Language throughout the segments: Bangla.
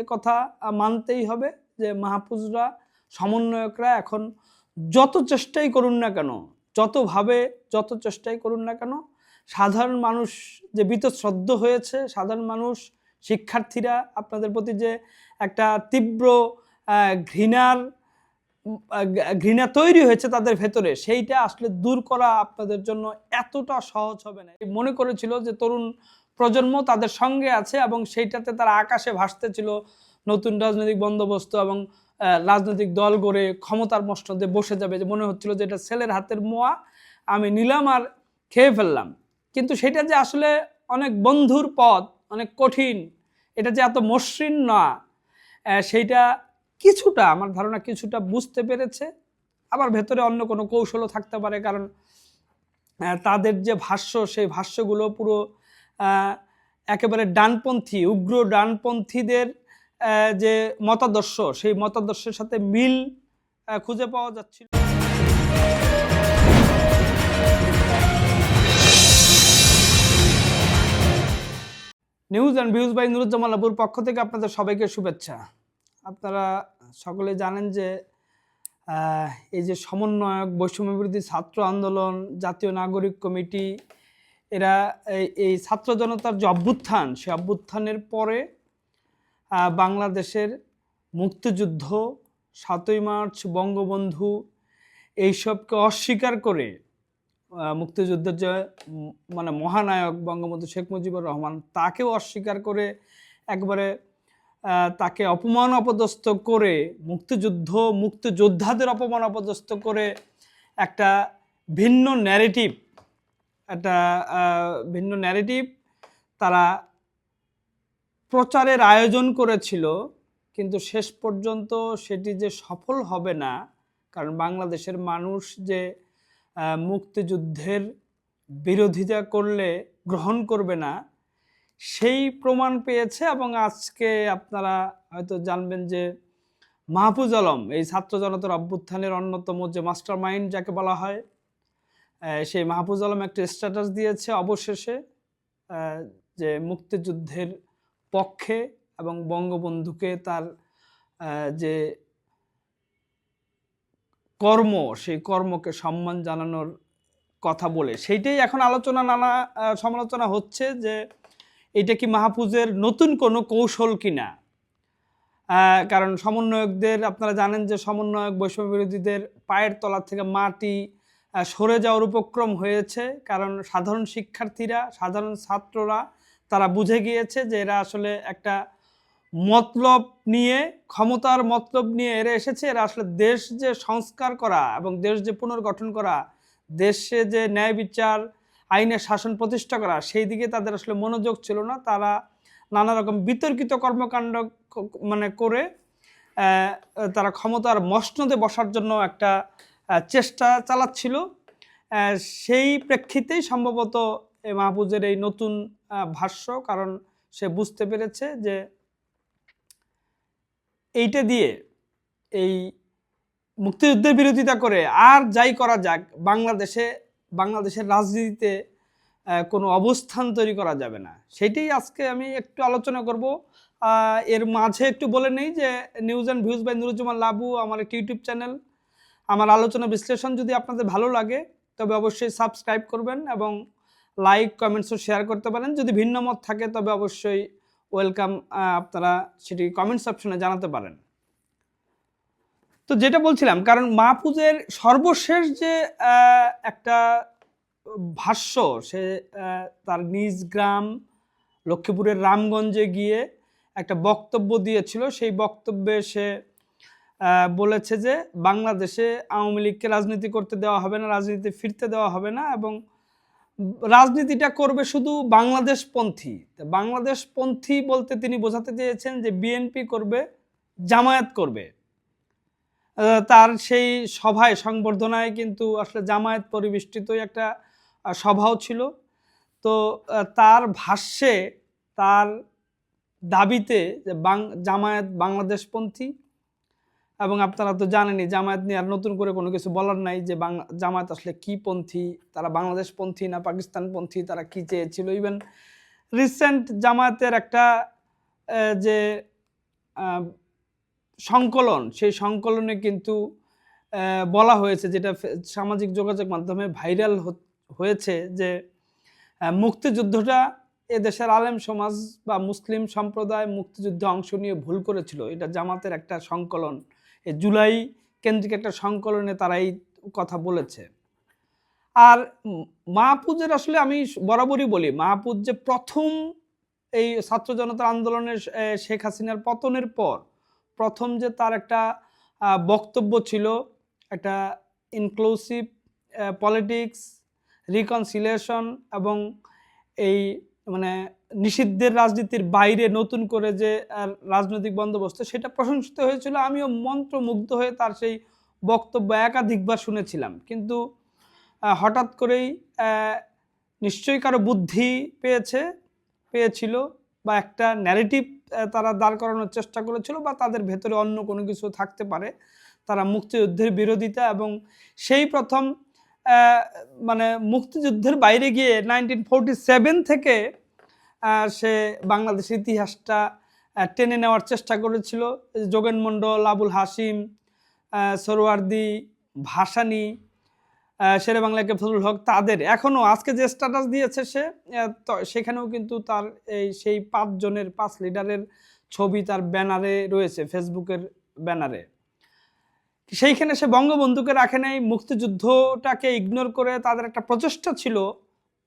এ কথা মানতেই হবে যে মাহফুজরা সমন্বয়করা এখন যত চেষ্টাই করুন না কেন, যতভাবে যত চেষ্টাই করুন না কেন, সাধারণ মানুষ যে বীতশ্রদ্ধ হয়েছে, সাধারণ মানুষ, শিক্ষার্থীরা আপনাদের প্রতি যে একটা তীব্র ঘৃণার ঘৃণা তৈরি হয়েছে তাদের ভেতরে, সেইটা আসলে দূর করা আপনাদের জন্য এতটা সহজ হবে না। মনে করেছিল যে তরুণ প্রজন্ম তাদের সঙ্গে আছে এবং সেইটাতে তারা আকাশে ভাসতেছিল নতুন রাজনৈতিক বন্দোবস্ত এবং রাজনৈতিক দল গড়ে ক্ষমতার মসনদে বসে যাবে। যে মনে হচ্ছিল যে এটা ছেলের হাতের মোয়া, আমি নিলাম আর খেয়ে ফেললাম। কিন্তু সেটা যে আসলে অনেক বন্ধুর পথ, অনেক কঠিন, এটা যে এত মসৃণ না সেইটা কিছুটা, আমার ধারণা কিছুটা বুঝতে পেরেছে। আবার ভেতরে অন্য কোনো কৌশলও থাকতে পারে, কারণ তাদের যে ভাষ্য, সেই ভাষ্যগুলো পুরো একেবারে ডানপন্থী, উগ্র ডানপন্থীদের যে মতাদর্শ, সেই মতাদর্শের সাথে মিল খুঁজে পাওয়া যাচ্ছিল। News and views by Nuruzzaman আবুর পক্ষ থেকে আপনাদের সবাইকে শুভেচ্ছা। আপনারা সকলে জানেন যে এই যে সমন্বয়ক বৈষম্য বিরোধী ছাত্র আন্দোলন, জাতীয় নাগরিক কমিটি এরা এই ছাত্র জনতার যে অভ্যুত্থান, সে অভ্যুত্থানের পরে বাংলাদেশের মুক্তিযুদ্ধ, সাতই মার্চ, বঙ্গবন্ধু, এইসবকে অস্বীকার করে মুক্তিযুদ্ধের যে মানে মহানায়ক বঙ্গবন্ধু শেখ মুজিবুর রহমান, তাকেও অস্বীকার করে, একবারে তাকে অপমান অপদস্থ করে, মুক্তিযুদ্ধ, মুক্তিযোদ্ধাদের অপমান অপদস্থ করে, একটা ভিন্ন ন্যারেটিভ একটা ভিন্ন ন্যারেটিভ তারা প্রচারের আয়োজন করেছিল, কিন্তু শেষ পর্যন্ত সেটি যে সফল হবে না, কারণ বাংলাদেশের মানুষ যে মুক্তিযুদ্ধের বিরোধিতা করলে গ্রহণ করবে না, সেই প্রমাণ পেয়েছে এবং আজকে আপনারা হয়তো জানবেন যে মাহফুজ আলম, এই ছাত্র জনতার অভ্যুত্থানের অন্যতম যে মাস্টার মাইন্ড যাকে বলা হয় সেই মাহফুজ আলম একটা স্ট্যাটাস দিয়েছে অবশেষে যে মুক্তিযুদ্ধের পক্ষে এবং বঙ্গবন্ধুকে তার যে কর্ম, সেই কর্মকে সম্মান জানানোর কথা বলে। সেইটাই এখন আলোচনা নানা সমালোচনা হচ্ছে যে এটা কি মাহফুজের নতুন কোনো কৌশল কিনা? কারণ সমন্বয়কদের, আপনারা জানেন যে সমন্বয়ক বৈষম্য বিরোধীদের পায়ের তলা থেকে মাটি সরে যাওয়ার উপক্রম হয়েছে। কারণ সাধারণ শিক্ষার্থীরা, সাধারণ ছাত্ররা, তারা বুঝে গিয়েছে যে এরা আসলে একটা মতলব নিয়ে, ক্ষমতার মতলব নিয়ে এরা এসেছে। এরা আসলে দেশ যে সংস্কার করা এবং দেশ যে পুনর্গঠন করা, দেশে যে ন্যায় বিচার, আইনের শাসন প্রতিষ্ঠা করা, সেই দিকে তাদের আসলে মনোযোগ ছিল না। তারা নানা রকম বিতর্কিত কর্মকাণ্ড মানে করে তারা ক্ষমতার মসনদে বসার জন্য একটা চেষ্টা চালাচ্ছিল। সেই প্রেক্ষিতেই সম্ভবত মাহফুজের এই নতুন ভাষ্য, কারণ সে বুঝতে পেরেছে যে এইটা দিয়ে এই মুক্তিযুদ্ধের বিরোধিতা করে আর যাই করা যাক, বাংলাদেশে, বাংলাদেশের রাজনীতিতে কোনো অবস্থান তৈরি করা যাবে না। সেটাই আজকে আমি একটু আলোচনা করব। এর মাঝে একটু বলে নেই যে news and views by Nuruzzaman Labu, আমার একটি ইউটিউব চ্যানেল। আমার আলোচনা বিশ্লেষণ যদি আপনাদের ভালো লাগে, তবে অবশ্যই সাবস্ক্রাইব করবেন এবং লাইক কমেন্টসও শেয়ার করতে পারেন। যদি ভিন্ন মত থাকে, তবে অবশ্যই ওয়েলকাম আপনারা সেটি কমেন্টস অপশনে জানাতে পারেন। তো যেটা বলছিলাম, কারণ মা মাহফুজের সর্বশেষ যে একটা ভাষ্য, সে তার নিজ গ্রাম লক্ষ্মীপুরের রামগঞ্জে গিয়ে একটা বক্তব্য দিয়েছিল। সেই বক্তব্যে সে বলেছে যে বাংলাদেশে আওয়ামী লীগকে রাজনীতি করতে দেওয়া হবে না রাজনীতি ফিরতে দেওয়া হবে না এবং রাজনীতিটা করবে শুধু বাংলাদেশপন্থী। বাংলাদেশপন্থী বলতে তিনি বোঝাতে চেয়েছেন যে বিএনপি করবে, জামায়াত করবে। তার সেই সভায়, সংবর্ধনায় কিন্তু আসলে জামায়াত পরিবেষ্টিত একটা সভাও ছিল। তো তার ভাষ্যে, তার দাবিতে যে বাং, জামায়াত বাংলাদেশপন্থী এবং আপনারা তো জানেনই, জামায়াত নিয়ে আর নতুন করে কোনো কিছু বলার নাই যে বাংলা জামায়াত আসলে কি পন্থী, তারা বাংলাদেশপন্থী না পাকিস্তানপন্থী তারা কি চেয়েছিল? ইভেন রিসেন্ট জামায়াতের একটা যে সংকলন, সেই সংকলনে কিন্তু বলা হয়েছে, যেটা সামাজিক যোগাযোগ মাধ্যমে ভাইরাল হয়েছে যে মুক্তিযুদ্ধটা এদেশের আলেম সমাজ বা মুসলিম সম্প্রদায় মুক্তিযুদ্ধে অংশ নিয়ে ভুল করেছিল। এটা জামাতের একটা সংকলন। জুলাই কেন্দ্রিক একটা সংকলনে তারা এই কথা বলেছে। আর উম মাহফুজের আসলে আমি বরাবরই বলি, মাহফুজ যে প্রথম এই ছাত্র জনতা আন্দোলনের শেখ হাসিনার পতনের পর প্রথম যে তার একটা বক্তব্য ছিল একটা ইনক্লুসিভ পলিটিক্স রিকনসিলিয়েশন এবং এই মানে নিষিদ্ধের রাজনীতির বাইরে নতুন করে যে রাজনৈতিক বন্দোবস্ত, সেটা প্রশংসিত হয়েছিল। আমিও মন্ত্রমুগ্ধ হয়ে তার সেই বক্তব্য একাধিকবার শুনেছিলাম। কিন্তু হঠাৎ করেই নিশ্চয়ই কারও বুদ্ধি পেয়েছে, পেয়েছিল বা একটা ন্যারেটিভ তারা দাঁড় করানোর চেষ্টা করেছিল বা তাদের ভেতরে অন্য কোনো কিছু থাকতে পারে। তারা মুক্তিযুদ্ধের বিরোধিতা এবং সেই প্রথম মানে মুক্তিযুদ্ধের বাইরে গিয়ে নাইনটিন ফোরটি সেভেন থেকে সে বাংলাদেশের ইতিহাসটা টেনে নেওয়ার চেষ্টা করেছিল। যোগেন মণ্ডল, আবুল হাসিম সরোয়ার্দি ভাসানী শেরে বাংলাকে ফজলুল হক তাদের। এখনও আজকে যে স্ট্যাটাস দিয়েছে সে সেখানেও কিন্তু তার এই সেই পাঁচজনের, পাঁচ লিডারের ছবি তার ব্যানারে রয়েছে ফেসবুকের ব্যানারে সেইখানে সে বঙ্গবন্ধুকে রাখে নাই, মুক্তিযুদ্ধটাকে ইগনোর করে তাদের একটা প্রচেষ্টা ছিল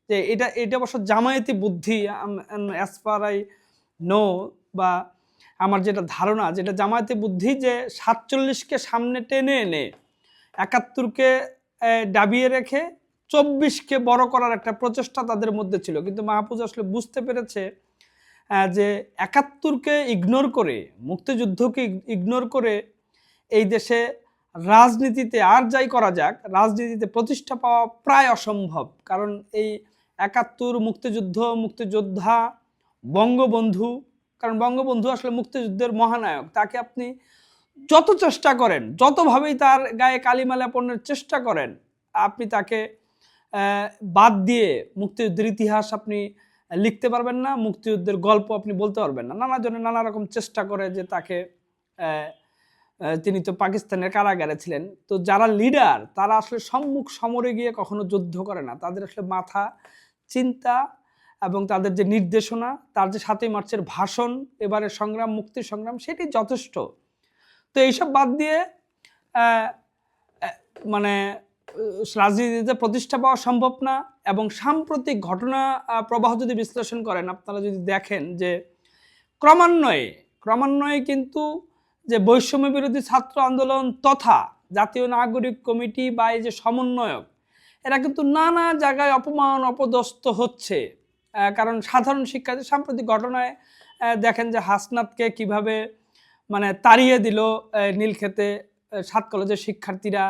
যে এটা এটা অবশ্য জামায়াতি বুদ্ধি অ্যাজ ফার আই নো বা আমার যেটা ধারণা যেটা জামায়াতি বুদ্ধি যে সাতচল্লিশকে সামনে টেনে এনে একাত্তরকে ডাবিয়ে রেখে চব্বিশকে বড় করার একটা প্রচেষ্টা তাদের মধ্যে ছিল। কিন্তু মাহফুজ আসলে বুঝতে পেরেছে যে একাত্তরকে ইগনোর করে, মুক্তিযুদ্ধকে ইগনোর করে এই দেশে রাজনীতিতে আর যাই করা যাক, রাজনীতিতে প্রতিষ্ঠা পাওয়া প্রায় অসম্ভব। কারণ এই একাত্তর মুক্তিযুদ্ধ, মুক্তিযোদ্ধা, বঙ্গবন্ধু, কারণ বঙ্গবন্ধু আসলে মুক্তিযুদ্ধের মহানায়ক, তাকে আপনি যত চেষ্টা করেন, যতভাবেই তার গায়ে কালিমালা পণ্যের চেষ্টা করেন, আপনি তাকে বাদ দিয়ে মুক্তিযুদ্ধের ইতিহাস আপনি লিখতে পারবেন না, মুক্তিযুদ্ধের গল্প আপনি বলতে পারবেন না। নানা জনে নানা রকম চেষ্টা করে যে তাকে তিনি তো পাকিস্তানের কারাগারে ছিলেন। তো যারা লিডার তারা আসলে সম্মুখ সমরে গিয়ে কখনো যুদ্ধ করে না। তাদের আসলে মাথা, চিন্তা এবং তাদের যে নির্দেশনা, তার যে সাতই মার্চের ভাষণ এবারে সংগ্রাম মুক্তি সংগ্রাম, সেটি যথেষ্ট। তো এইসব বাদ দিয়ে মানে রাজনীতিতে প্রতিষ্ঠা পাওয়া সম্ভব না এবং সাম্প্রতিক ঘটনা প্রবাহ যদি বিশ্লেষণ করেন, আপনারা যদি দেখেন যে ক্রমান্বয়ে ক্রমান্বয়ে কিন্তু যে বৈষম্য বিরোধী ছাত্র আন্দোলন তথা জাতীয় নাগরিক কমিটি বা এই যে সমন্বয়ক, এরা কিন্তু নানা জায়গায় অপমান, অপদস্থ হচ্ছে। কারণ সাধারণ শিক্ষার্থী সাম্প্রতিক ঘটনায় দেখেন যে হাসনাতকে কীভাবে মানে তাড়িয়ে দিল নীলক্ষেতে সাত কলেজের শিক্ষার্থীরা।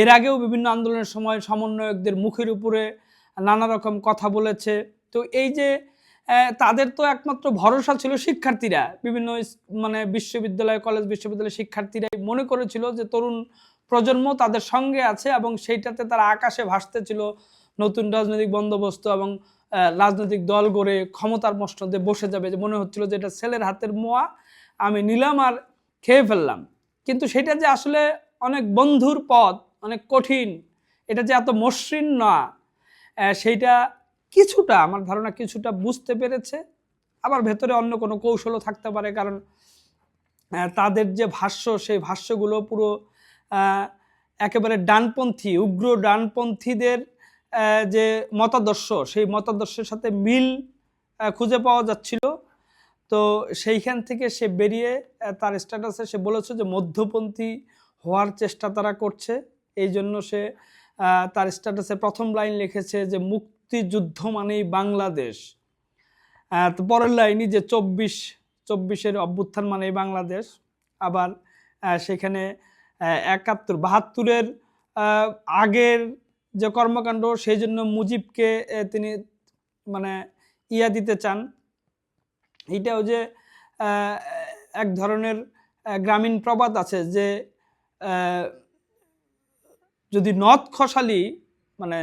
এর আগেও বিভিন্ন আন্দোলনের সময় সমন্বয়কদের মুখের উপরে নানা রকম কথা বলেছে। তো এই যে তাদের তো একমাত্র ভরসা ছিল শিক্ষার্থীরা। বিভিন্ন মানে বিশ্ববিদ্যালয়, কলেজ বিশ্ববিদ্যালয়ের শিক্ষার্থীরাই মনে করেছিল যে তরুণ প্রজন্ম তাদের সঙ্গে আছে এবং সেইটাতে তারা আকাশে ভাসতেছিল। নতুন রাজনৈতিক বন্দোবস্ত এবং রাজনৈতিক দল গড়ে ক্ষমতার মসনদে বসে যাবে। যে মনে হচ্ছিল যে এটা ছেলের হাতের মোয়া, আমি নিলাম আর খেয়ে ফেললাম। কিন্তু সেটা যে আসলে অনেক বন্ধুর পথ, অনেক কঠিন, এটা যে এত মসৃণ না সেইটা কিছুটা, আমার ধারণা কিছুটা বুঝতে পেরেছে। আবার ভেতরে অন্য কোনো কৌশলও থাকতে পারে, কারণ তাদের যে ভাষ্য, সেই ভাষ্যগুলো পুরো একেবারে ডানপন্থী, উগ্র ডানপন্থীদের যে মতাদর্শ, সেই মতাদর্শের সাথে মিল খুঁজে পাওয়া যাচ্ছিল। তো সেইখান থেকে সে বেরিয়ে তার স্ট্যাটাসে সে বলেছে যে মধ্যপন্থী হওয়ার চেষ্টা তারা করছে। এই জন্য সে তার স্ট্যাটাসে প্রথম লাইন লিখেছে যে মুক্তিযুদ্ধ মানেই বাংলাদেশ। পরের লাইনই যে চব্বিশ, চব্বিশের অভ্যুত্থান মানেই বাংলাদেশ। আবার সেখানে একাত্তর, বাহাত্তরের আগের যে কর্মকাণ্ড, সেই জন্য মুজিবকে তিনি মানে ইয়া দিতে চান। এইটাও যে এক ধরনের গ্রামীণ প্রবাদ আছে যে যদি নথ খসালি মানে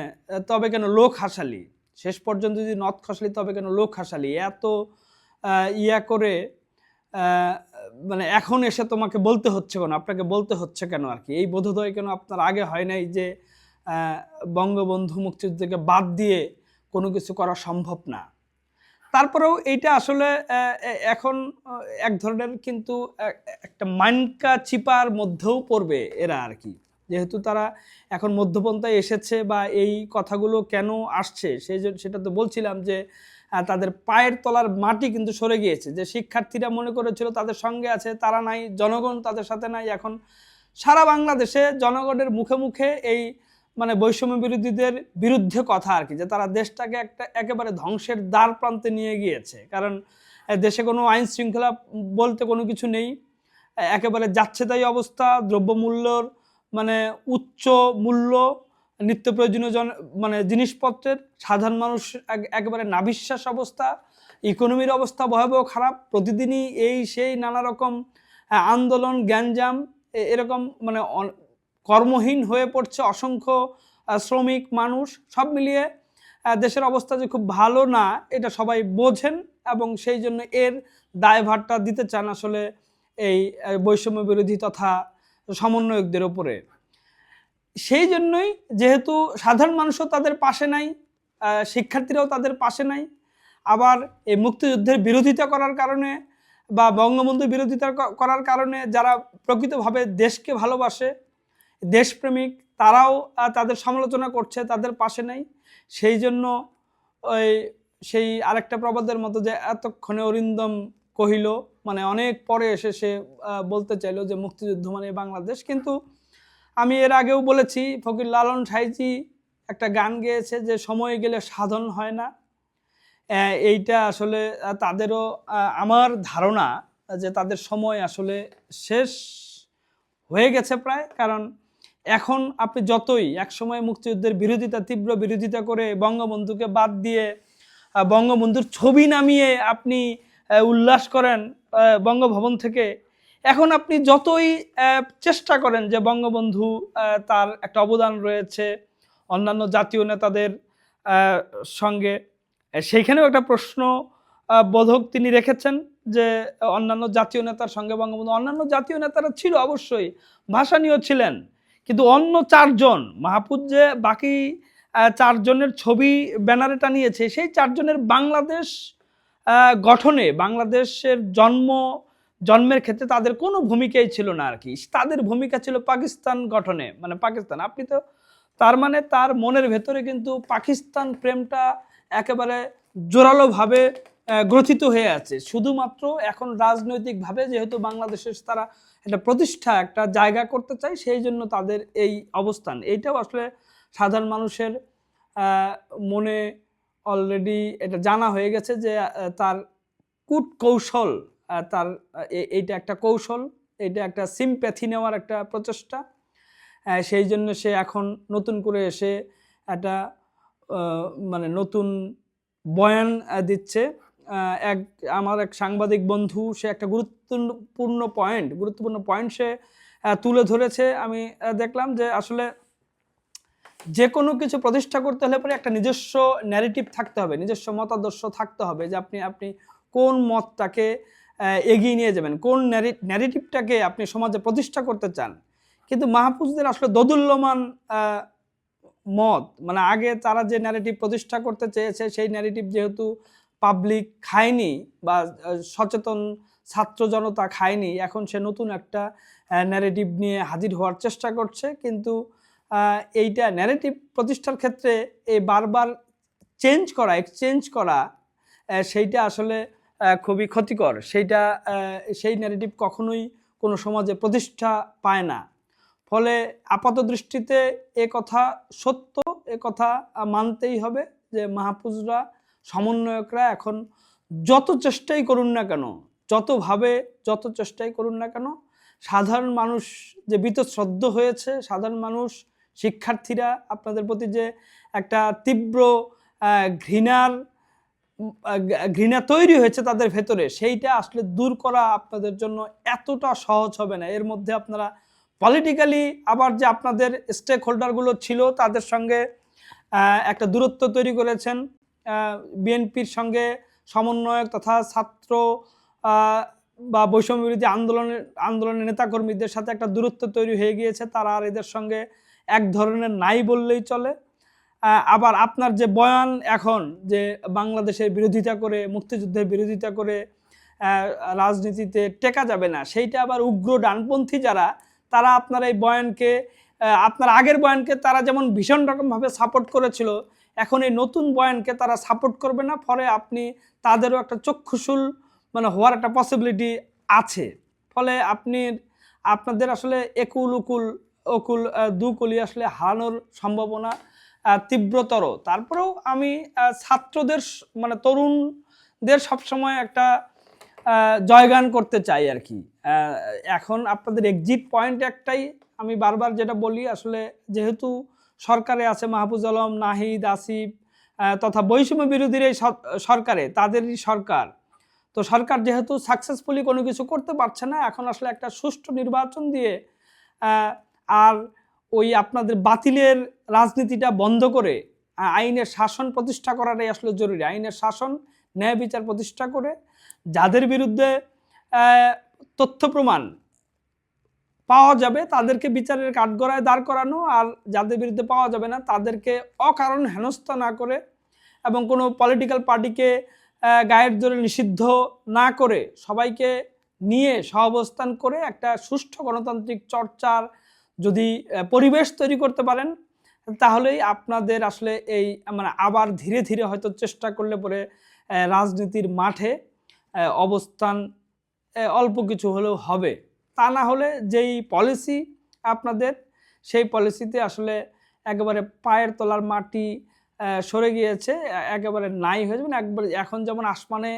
তবে কেন লোক হাসালি? শেষ পর্যন্ত যদি নথ খসালি, তবে কেন লোক হাসালি? এত ইয়া করে মানে এখন এসে তোমাকে বলতে হচ্ছে কেন? আপনাকে বলতে হচ্ছে কেন আর কি? এই বোধোদয় কেন আপনার আগে হয় নাই যে বঙ্গবন্ধু মুক্তিযুদ্ধকে বাদ দিয়ে কোনো কিছু করা সম্ভব না? তারপরেও এইটা আসলে এখন এক ধরনের কিন্তু একটা মানকা চিপার মধ্যেও পড়বে এরা আর কি। যেহেতু তারা এখন মধ্যপন্থায় এসেছে বা এই কথাগুলো কেন আসছে, সেই সেটা তো বলছিলাম যে তাদের পায়ের তলার মাটি কিন্তু সরে গিয়েছে। যে শিক্ষার্থীরা মনে করেছিল তাদের সঙ্গে আছে, তারা নাই, জনগণ তাদের সাথে নাই। এখন সারা বাংলাদেশে জনগণের মুখে মুখে এই মানে বৈষম্য বিরোধীদের বিরুদ্ধে কথা আর কি, যে তারা দেশটাকে একটা একেবারে ধ্বংসের দ্বার প্রান্তে নিয়ে গিয়েছে। কারণ দেশে কোনো আইন শৃঙ্খলা বলতে কোনো কিছু নেই একেবারে যাচ্ছে তাই অবস্থা, দ্রব্যমূল্যর মানে উচ্চ মূল্য নিত্য প্রয়োজনীয় জন মানে জিনিসপত্রের সাধারণ মানুষ এক- একেবারে নাবিশ্বাস অবস্থা, ইকোনমির অবস্থা ভয়াবহ খারাপ, প্রতিদিনই এই সেই নানা রকম আন্দোলন, গ্যাঞ্জাম এরকম মানে কর্মহীন হয়ে পড়ছে অসংখ্য শ্রমিক, মানুষ, সব মিলিয়ে দেশের অবস্থা যে খুব ভালো না, এটা সবাই বোঝেন এবং সেই জন্য এর দায়ভারটা দিতে চান আসলে এই বৈষম্য বিরোধী তথা সমন্বয়কদের ওপরে। সেই জন্যই যেহেতু সাধারণ মানুষও তাদের পাশে নাই শিক্ষার্থীরাও তাদের পাশে নাই, আবার এই মুক্তিযুদ্ধের বিরোধিতা করার কারণে বা বঙ্গবন্ধু বিরোধিতা করার কারণে যারা প্রকৃতভাবে দেশকে ভালোবাসে, দেশপ্রেমিক, তারাও তাদের সমালোচনা করছে, তাদের পাশে নেই। সেই জন্য ওই সেই আরেকটা প্রবাদের মতো যে এতক্ষণে অরিন্দম কহিল মানে অনেক পরে এসে সে বলতে চাইলো যে মুক্তিযুদ্ধ মানে বাংলাদেশ। কিন্তু আমি এর আগেও বলেছি, ফকির লালন সাইজি একটা গান গেয়েছে যে, সময় গেলে সাধন হয় না। এইটা আসলে তাদেরও আমার ধারণা যে তাদের সময় আসলে শেষ হয়ে গেছে প্রায়। কারণ এখন আপনি যতই একসময় মুক্তিযুদ্ধের বিরোধিতা, তীব্র বিরোধিতা করে বঙ্গবন্ধুকে বাদ দিয়ে বঙ্গবন্ধুর ছবি নামিয়ে আপনি উল্লাস করেন বঙ্গভবন থেকে। এখন আপনি যতই চেষ্টা করেন যে বঙ্গবন্ধু তার একটা অবদান রয়েছে অন্যান্য জাতীয় নেতাদের সঙ্গে, সেইখানেও একটা প্রশ্ন বোধক তিনি রেখেছেন যে অন্যান্য জাতীয় নেতার সঙ্গে বঙ্গবন্ধু, অন্যান্য জাতীয় নেতারা ছিল অবশ্যই ভাসানীয় ছিলেন, কিন্তু অন্য চারজন, মাহফুজ যে বাকি চারজনের ছবি ব্যানারে টানিয়েছে সেই চারজনের বাংলাদেশ গঠনে বাংলাদেশের জন্ম, জন্মের ক্ষেত্রে তাদের কোনো ভূমিকাই ছিল না আর কি। তাদের ভূমিকা ছিল পাকিস্তান গঠনে। মানে পাকিস্তান, আপনি তো তার মানে তার মনের ভেতরে কিন্তু পাকিস্তান প্রেমটা একেবারে জোরালোভাবে গ্রথিত হয়ে আছে। শুধুমাত্র এখন রাজনৈতিকভাবে যেহেতু বাংলাদেশের তারা একটা প্রতিষ্ঠা, একটা জায়গা করতে চায়, সেই জন্য তাদের এই অবস্থান। এইটাও আসলে সাধারণ মানুষের মনে অলরেডি এটা জানা হয়ে গেছে যে তার কূট কৌশল তার এইটা একটা কৌশল এটা একটা সিম্প্যাথি নেওয়ার একটা প্রচেষ্টা। সেই জন্য সে এখন নতুন করে এসে একটা মানে নতুন বয়ান দিচ্ছে। এক, আমার এক সাংবাদিক বন্ধু, সে একটা গুরুত্বপূর্ণ পয়েন্ট গুরুত্বপূর্ণ পয়েন্ট সে তুলে ধরেছে। আমি দেখলাম যে আসলে যে কোনো কিছু প্রতিষ্ঠা করতে হলে পরে একটা নিজস্ব ন্যারেটিভ থাকতে হবে, নিজস্ব মতাদর্শ থাকতে হবে যে আপনি আপনি কোন মতটাকে এগিয়ে নিয়ে যাবেন, কোন ন্যারেটিভটাকে আপনি সমাজে প্রতিষ্ঠা করতে চান। কিন্তু মাহফুজদের আসলে দোদুল্যমান মত মানে আগে তারা যে ন্যারেটিভ প্রতিষ্ঠা করতে চেয়েছে, সেই ন্যারেটিভ যেহেতু পাবলিক খায়নি বা সচেতন ছাত্র জনতা খায়নি, এখন সে নতুন একটা ন্যারেটিভ নিয়ে হাজির হওয়ার চেষ্টা করছে। কিন্তু এইটা ন্যারেটিভ প্রতিষ্ঠার ক্ষেত্রে এই বারবার চেঞ্জ করা এক্সচেঞ্জ করা সেইটা আসলে খুবই ক্ষতিকর। সেইটা সেই ন্যারেটিভ কখনোই কোনো সমাজে প্রতিষ্ঠা পায় না। ফলে আপাত দৃষ্টিতে এ কথা সত্য, এ কথা মানতেই হবে যে মাহফুজরা, সমন্বয়করা এখন যত চেষ্টাই করুন না কেন, যতভাবে যত চেষ্টাই করুন না কেন, সাধারণ মানুষ যে বীতশ্রদ্ধ হয়েছে, সাধারণ মানুষ শিক্ষার্থীরা আপনাদের প্রতি যে একটা তীব্র ঘৃণার ঘৃণা তৈরি হয়েছে তাদের ভেতরে, সেইটা আসলে দূর করা আপনাদের জন্য এতটা সহজ হবে না। এর মধ্যে আপনারা পলিটিক্যালি আবার যে আপনাদের স্টেক হোল্ডারগুলো ছিল তাদের সঙ্গে একটা দূরত্ব তৈরি করেছেন। বিএনপির সঙ্গে সমন্বয়ক তথা ছাত্র বা বৈষম্য বিরোধী আন্দোলনের আন্দোলনের নেতাকর্মীদের সাথে একটা দূরত্ব তৈরি হয়ে গিয়েছে। তারা আর এদের সঙ্গে এক ধরনের নাই বললেই চলে। আবার আপনার যে বয়ান এখন যে বাংলাদেশের বিরোধিতা করে, মুক্তিযুদ্ধের বিরোধিতা করে রাজনীতিতে টেকা যাবে না, সেইটা আবার উগ্র ডানপন্থী যারা, তারা আপনার এই বয়ানকে আপনার আগের বয়ানকে তারা যেমন ভীষণ রকমভাবে সাপোর্ট করেছিল, এখন এই নতুন বয়ানকে তারা সাপোর্ট করবে না, ফলে আপনি তাদেরও একটা চক্ষুশুল মানে হওয়ার একটা পসিবিলিটি আছে। ফলে আপনি, আপনাদের আসলে একুল উকুল অকুল দুকুলি আসলে হারানোর সম্ভাবনা তীব্রতর। তারপরেও আমি ছাত্রদের মানে তরুণদের সবসময় একটা জয়গান করতে চাই আর কি। এখন আপনাদের এক্সিট পয়েন্ট একটাই, আমি বারবার যেটা বলি, আসলে যেহেতু সরকারে আছে মাহফুজ আলম, নাহিদ, আসিফ তথা বৈষম্য বিরোধীর এই সরকারে, তাদেরই সরকার। তো সরকার যেহেতু সাকসেসফুলি কোনো কিছু করতে পারছে না, এখন আসলে একটা সুষ্ঠু নির্বাচন দিয়ে আর ওই আপনাদের বাতিলের রাজনীতিটা বন্ধ করে আইনের শাসন প্রতিষ্ঠা করাটাই আসলে জরুরি। আইনের শাসন, ন্যায় বিচার প্রতিষ্ঠা করে যাদের বিরুদ্ধে তথ্য প্রমাণ পাওয়া যাবে তাদেরকে বিচারের কাঠগড়ায় দাঁড় করানো আর যাদের বিরুদ্ধে পাওয়া যাবে না তাদেরকে অকারণ হেনস্থা না করে এবং কোনো পলিটিক্যাল পার্টিকে গায়ের জোরে নিষিদ্ধ না করে সবাইকে নিয়ে সহাবস্থান করে একটা সুষ্ঠু গণতান্ত্রিক চর্চার যদি পরিবেশ তৈরি করতে পারেন, তাহলেই আপনাদের আসলে এই মানে আবার ধীরে ধীরে হয়তো চেষ্টা করলে পরে রাজনীতির মাঠে অবস্থান অল্প কিছু হলেও হবে। তা না হলে যেই পলিসি আপনাদের, সেই পলিসিতে আসলে একেবারে পায়ের তলার মাটি সরে গিয়েছে একেবারে নাই হয়ে যাবে না একবারে এখন যেমন আসমানে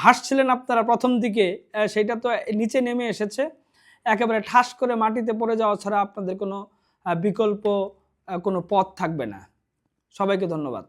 ভাসছিলেন আপনারা প্রথম দিকে সেটা তো নিচে নেমে এসেছে। একেবারে ঠাস করে মাটিতে পড়ে যাওয়া ছাড়া আপনাদের কোনো বিকল্প কোনো পথ থাকবে না। সবাইকে ধন্যবাদ।